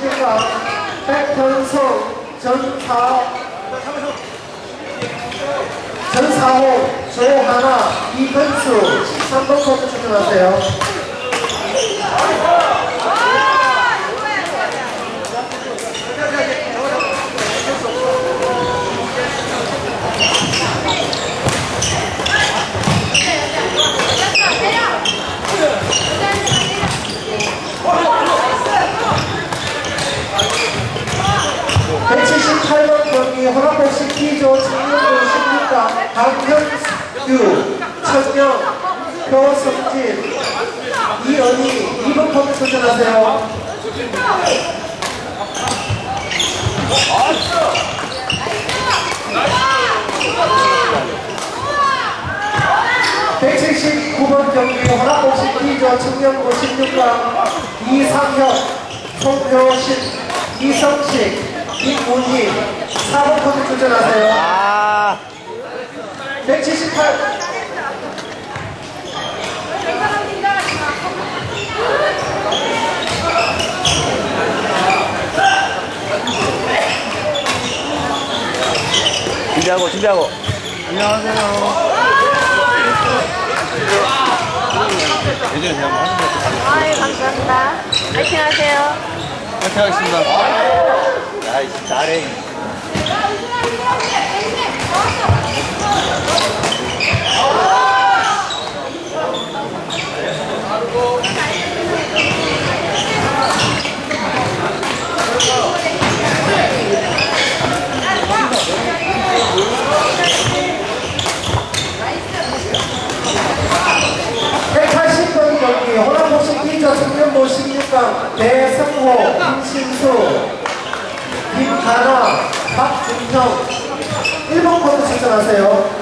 16강 백현성 전사 전사호 조하나 이근수 13번 코트 출전하세요. (178번) 경기 허락복식 T조 청년부 16강 강현규 천명 표성진 이은희 2번 코트 출전하세요. (179번) 경기 허락복식 T조 청년부 16강 이상혁 송효신 이성식 김문희 4번 코트 출전하세요. 아, 178 준비하고, 준비하고. 아유 감사합니다. 파이팅 하세요. 야, 이 잘해. (180번) 경기 호남복식 T조 청년부 16강 대성호 김신수 박준형 1번 코트 출전하세요.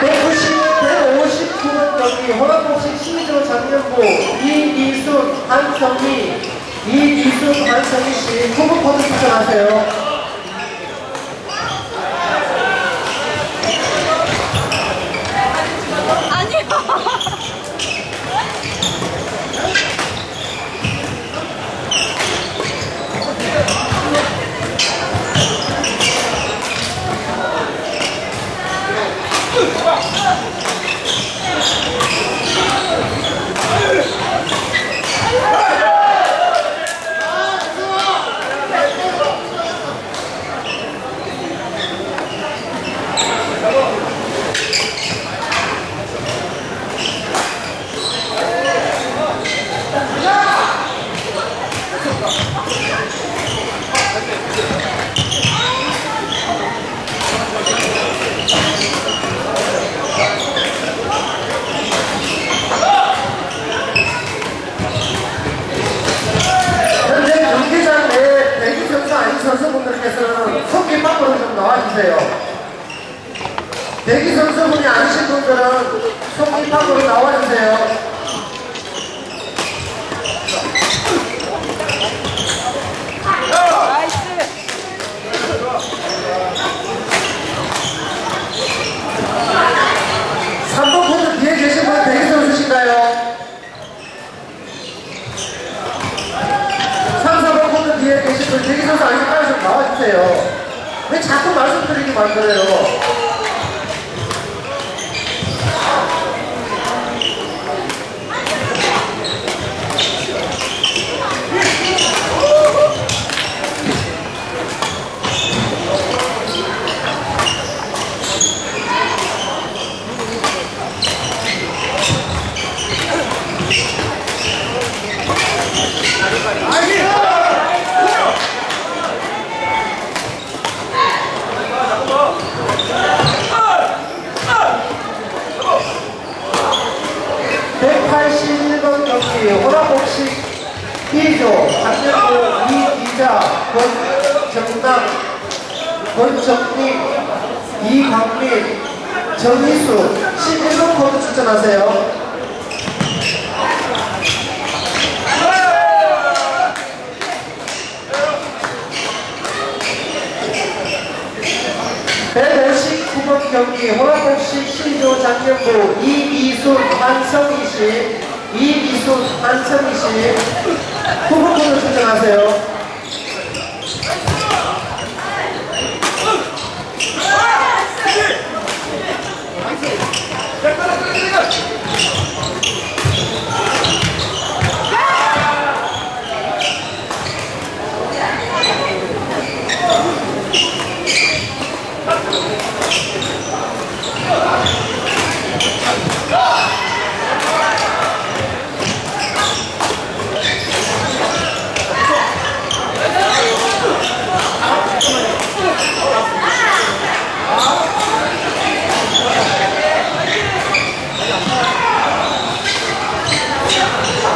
(190, 159번) 경기 호남복식 C조 작년부 이미순 한성희 이미순 한성희 씨 9번 코트 출전하세요. 현재 경기장 내 대기 선수 아닌 선수분들께서는 손길 밖으로 좀 나와주세요. 대기 선수분이 아니신 분들은 밖으로 나와주세요. 대기 선수신가요? 3, 4번 코트 뒤에 계신 분 대기 선수 아니면 빨리 좀 나와주세요. 왜 자꾸 말씀드리게 만들어요? (181번) 경기 호라복식 B조 박명호 이기자 권정남 권정민 이광민 정희수 11번 코드 출전하세요 (159번) 경기 호라복식 C조 장 장명구 이미순 한성희 씨 이미순 한성희 씨 후보권을 신청하세요.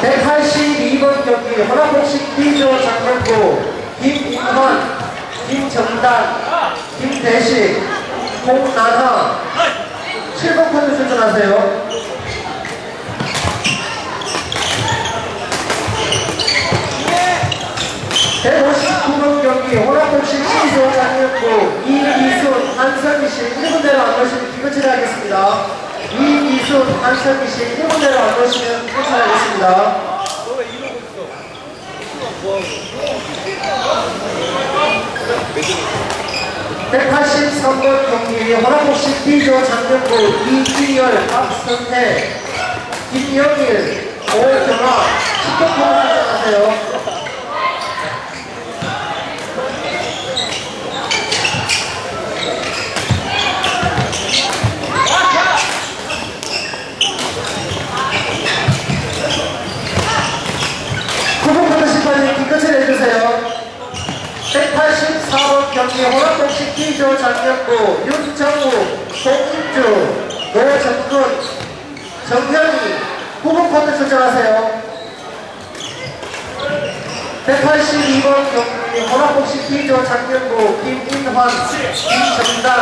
(182번) 경기 B조 장명구 김인환 김정단 김대식 홍나나 7번 코드 출전하세요. (159번) 경기 호라복식 C조 장명구 이이순 한선희 씨 1분대로 안 오시면 기거치를 하겠습니다. 이이순 한선희 씨 1분대로 안 오시면 기거치를 하겠습니다. 183번 경기 허락복식 B조 장명구 이기열 박선태 김영일 오경아 10번 코너 출전하세요. 구분부터 심판님 기꺼치를 해주세요. 184번 호락복식 B조 장명구 윤정우, 송인주, 노정근, 정현이 후보 코드 출전하세요. 182번 경기 호락복식 B조 장명구 김인환, 김정단